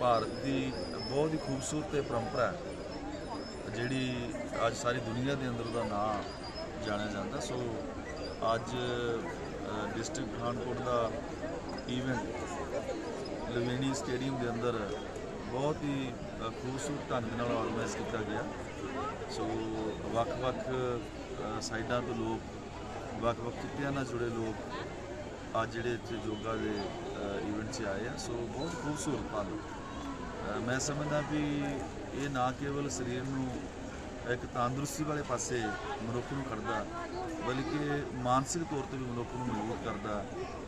ਭਾਰਤ ਦੀ ਬਹੁਤ ਹੀ ਖੂਬਸੂਰਤ ਪਰੰਪਰਾ ਹੈ। ਜਿਹੜੀ ਅੱਜ ਸਾਰੀ ਦੁਨੀਆ ਦੇ ਅੰਦਰ ਉਹਦਾ ਨਾਂ ਜਾਣਿਆ ਜਾਂਦਾ। ਸੋ ਅੱਜ ਡਿਸਟ੍ਰਿਕਟ ਪਠਾਨਕੋਟ ਦਾ ਇਵੈਂਟ ਲਵੇਣੀ ਸਟੇਡੀਅਮ ਦੇ ਅੰਦਰ ਬਹੁਤ ਹੀ ਖੂਬਸੂਰਤ ਢੰਗ ਨਾਲ ਆਰਗੇਨਾਈਜ਼ ਕੀਤਾ ਗਿਆ। ਸੋ ਵੱਖ-ਵੱਖ ਸਾਈਡਾਂ ਤੋਂ ਲੋਕ ਵੱਖ-ਵੱਖ ਕਿੱਤਿਆਂ ਨਾਲ ਜੁੜੇ ਲੋਕ ਅੱਜ ਜਿਹੜੇ ਇੱਥੇ ਯੋਗਾ ਦੇ ਇਵੈਂਟ 'ਚ ਆਏ ਆ, ਸੋ ਬਹੁਤ ਖੂਬਸੂਰਤ ਪਲ ਮੈਂ ਸਮਝਦਾ ਵੀ ਇਹ ਨਾ ਕੇਵਲ ਸਰੀਰ ਨੂੰ ਇੱਕ ਤੰਦਰੁਸਤੀ ਵਾਲੇ ਪਾਸੇ ਮਨੁੱਖ ਨੂੰ ਕਰਦਾ ਬਲਕਿ ਮਾਨਸਿਕ ਤੌਰ ਤੇ ਵੀ ਮਨੁੱਖ ਨੂੰ ਮਜ਼ਬੂਤ ਕਰਦਾ,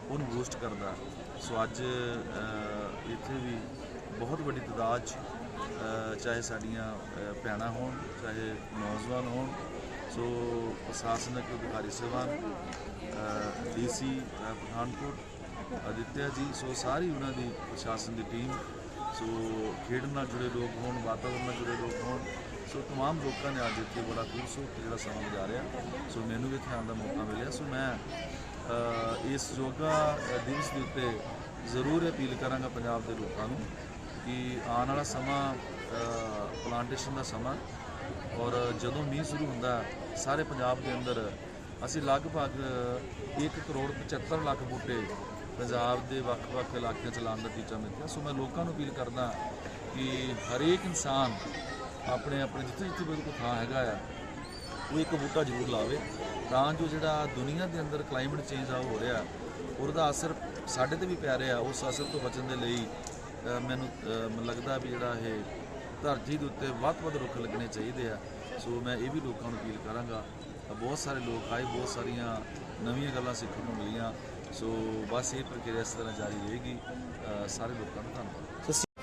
ਉਹਨੂੰ ਬੂਸਟ ਕਰਦਾ। ਸੋ ਅੱਜ ਇੱਥੇ ਵੀ ਬਹੁਤ ਵੱਡੀ ਤਾਦਾਦ 'ਚ ਚਾਹੇ ਸਾਡੀਆਂ ਭੈਣਾਂ ਹੋਣ, ਚਾਹੇ ਨੌਜਵਾਨ ਹੋਣ, ਸੋ ਪ੍ਰਸ਼ਾਸਨਿਕ ਅਧਿਕਾਰੀ ਸੇਵਾਨ ਡੀਸੀ ਪਠਾਨਕੋਟ ਅਦਿੱਤਿਆ ਜੀ, ਸੋ ਸਾਰੀ ਉਹਨਾਂ ਦੀ ਪ੍ਰਸ਼ਾਸਨ ਦੀ ਟੀਮ ਸੋ ਖੇਡ ਨਾਲ ਜੁੜੇ ਲੋਕ ਹੋਣ ਵਾਤਾਵਰਣ ਨਾਲ ਜੁੜੇ ਲੋਕ ਹੋਣ, ਸੋ ਤਮਾਮ ਲੋਕਾਂ ਨੇ ਅੱਜ ਇੱਥੇ ਬੜਾ ਖੂਬਸੂਰਤ ਜਿਹੜਾ ਸਮਾਂ ਰਿਹਾ ਸੋ ਮੈਨੂੰ ਵੀ ਖਾਣ ਦਾ ਮੌਕਾ ਮਿਲਿਆ, ਸੋ ਮੈਂ ਇਸ ਯੋਗਾ ਦਿਵਸ ਦੇ ਉੱਤੇ ਜ਼ਰੂਰ ਅਪੀਲ ਕਰਾਂਗਾ ਪੰਜਾਬ ਦੇ ਲੋਕਾਂ ਨੂੰ ਕਿ ਆਉਣ ਵਾਲਾ ਸਮਾਂ ਪਲਾਂਟੇਸ਼ਨ ਦਾ ਸਮਾਂ ਔਰ ਜਦੋਂ ਮੀਂਹ ਸ਼ੁਰੂ ਹੁੰਦਾ, ਸਾਰੇ ਪੰਜਾਬ ਦੇ ਅੰਦਰ ਅਸੀਂ ਲਗਭਗ 1 ਕਰੋੜ 75 ਲੱਖ ਬੂਟੇ ਪੰਜਾਬ ਦੇ ਵੱਖ-ਵੱਖ ਇਲਾਕਿਆਂ 'ਚ ਲਾਉਣ ਦਾ ਟੀਚਾ ਮਿਲਿਆ ਸੋ ਮੈਂ ਲੋਕਾਂ ਨੂੰ ਅਪੀਲ ਕਰਦਾ ਕਿ ਹਰੇਕ ਇਨਸਾਨ ਆਪਣੇ ਆਪਣੇ ਜਿੱਥੇ ਜਿੱਥੇ ਬਿਲਕੁਲ ਥਾਂ ਹੈਗਾ ਆ, ਉਹ ਇੱਕ ਬੂਟਾ ਜ਼ਰੂਰ ਲਾਵੇ। ਤਾਂ ਜੋ ਜਿਹੜਾ ਦੁਨੀਆ ਦੇ ਅੰਦਰ ਕਲਾਈਮੇਟ ਚੇਂਜ ਆ ਹੋ ਰਿਹਾ, ਉਹਦਾ ਅਸਰ ਸਾਡੇ ਤੇ ਵੀ ਪੈ ਰਿਹਾ, ਉਸ ਅਸਰ ਤੋਂ ਬਚਣ ਦੇ ਲਈ ਮੈਨੂੰ ਮੈਨੂੰ ਲੱਗਦਾ ਵੀ ਜਿਹੜਾ ਇਹ ਧਰਤੀ ਦੇ ਉੱਤੇ ਵੱਧ ਤੋਂ ਵੱਧ ਰੁੱਖ ਲੱਗਣੇ ਚਾਹੀਦੇ ਆ। ਸੋ ਮੈਂ ਇਹ ਵੀ ਲੋਕਾਂ ਨੂੰ ਅਪੀਲ ਕਰਾਂਗਾ ਬਹੁਤ ਸਾਰੇ ਲੋਕ ਆਏ, ਬਹੁਤ ਸਾਰੀਆਂ ਨਵੀਆਂ ਗੱਲਾਂ ਸਿੱਖਣ ਨੂੰ ਮਿਲੀਆਂ। ਸੋ ਬਸ ਇਹ ਪ੍ਰਕਿਰਿਆ ਇਸ ਤਰ੍ਹਾਂ ਜਾਰੀ ਰਹੇਗੀ। ਸਾਰੇ ਲੋਕਾਂ ਨੂੰ ਧੰਨਵਾਦ।